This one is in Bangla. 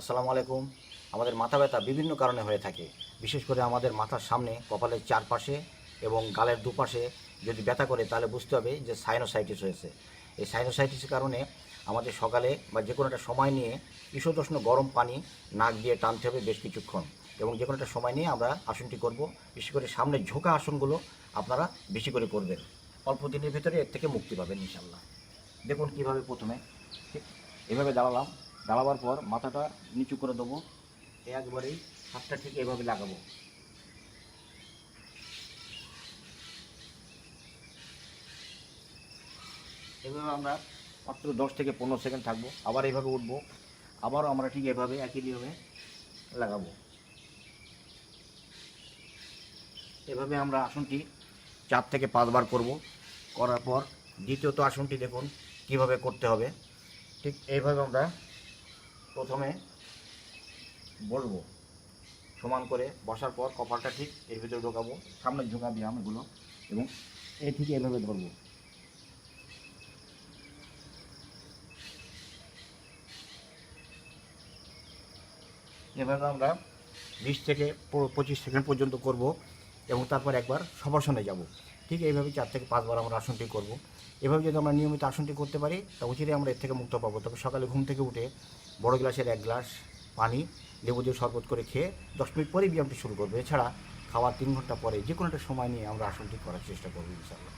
আসসালামু আলাইকুম। আমাদের মাথা ব্যথা বিভিন্ন কারণে হয়ে থাকে। বিশেষ করে আমাদের মাথার সামনে, কপালের চারপাশে এবং গালের দুপাশে যদি ব্যথা করে, তাহলে বুঝতে হবে যে সাইনোসাইটিস হয়েছে। এই সাইনোসাইটিসের কারণে আমাদের সকালে বা যে কোনো একটা সময় নিয়ে ঈষদোষ্ণ গরম পানি নাক দিয়ে টানতে হবে বেশ কিছুক্ষণ এবং যে কোনো একটা সময় নিয়ে আমরা আসনটি করব। বিশেষ করে সামনের ঝোঁকা আসনগুলো আপনারা বেশি করে করবেন। অল্প দিনের ভিতরে এর থেকে মুক্তি পাবেন ইনশাল্লাহ দেখুন কীভাবে প্রথমে, ঠিক এভাবে দাঁড়ালাম। দাঁড়াবার পর মাথাটা নিচু করে দেবো। একবারেই হাতটা ঠিক এভাবে লাগাবো। এভাবে আমরা মাত্র দশ থেকে পনেরো সেকেন্ড থাকব। আবার এভাবে উঠবো। আবারও আমরা ঠিক এভাবে, একই নিয়মে লাগাবো। এভাবে আমরা আসনটি চার থেকে পাঁচবার করব। করার পর দ্বিতীয়ত আসনটি দেখুন কীভাবে করতে হবে। ঠিক এইভাবে আমরা প্রথমে বসবো সমান করে বসার পর কপালটা ঠিক এর ভিতরে ঢোকাবো, সামনে ঝোঁকা ব্যায়াম এগুলো এবং এই ঠিক এভাবে ধরবো। এভাবে আমরা বিশ থেকে পঁচিশ সেকেন্ড পর্যন্ত করব, এবং তারপর একবার সবাসনে যাব। ঠিক এইভাবে চার থেকে পাঁচবার আমরা আসনটি করব। এভাবে যদি আমরা নিয়মিত আসনটি করতে পারি, তা উচিতই আমরা এর থেকে মুক্ত পাবো। তবে সকালে ঘুম থেকে উঠে বড় গ্লাসের এক গ্লাস পানি, লেবু দিয়ে শরবত করে খেয়ে দশ মিনিট পরেই ব্যায়ামটি শুরু করব। এছাড়া খাওয়ার তিন ঘণ্টা পরে যে কোনো একটা সময় নিয়ে আমরা আসনটি করার চেষ্টা করব ইনশাআল্লাহ।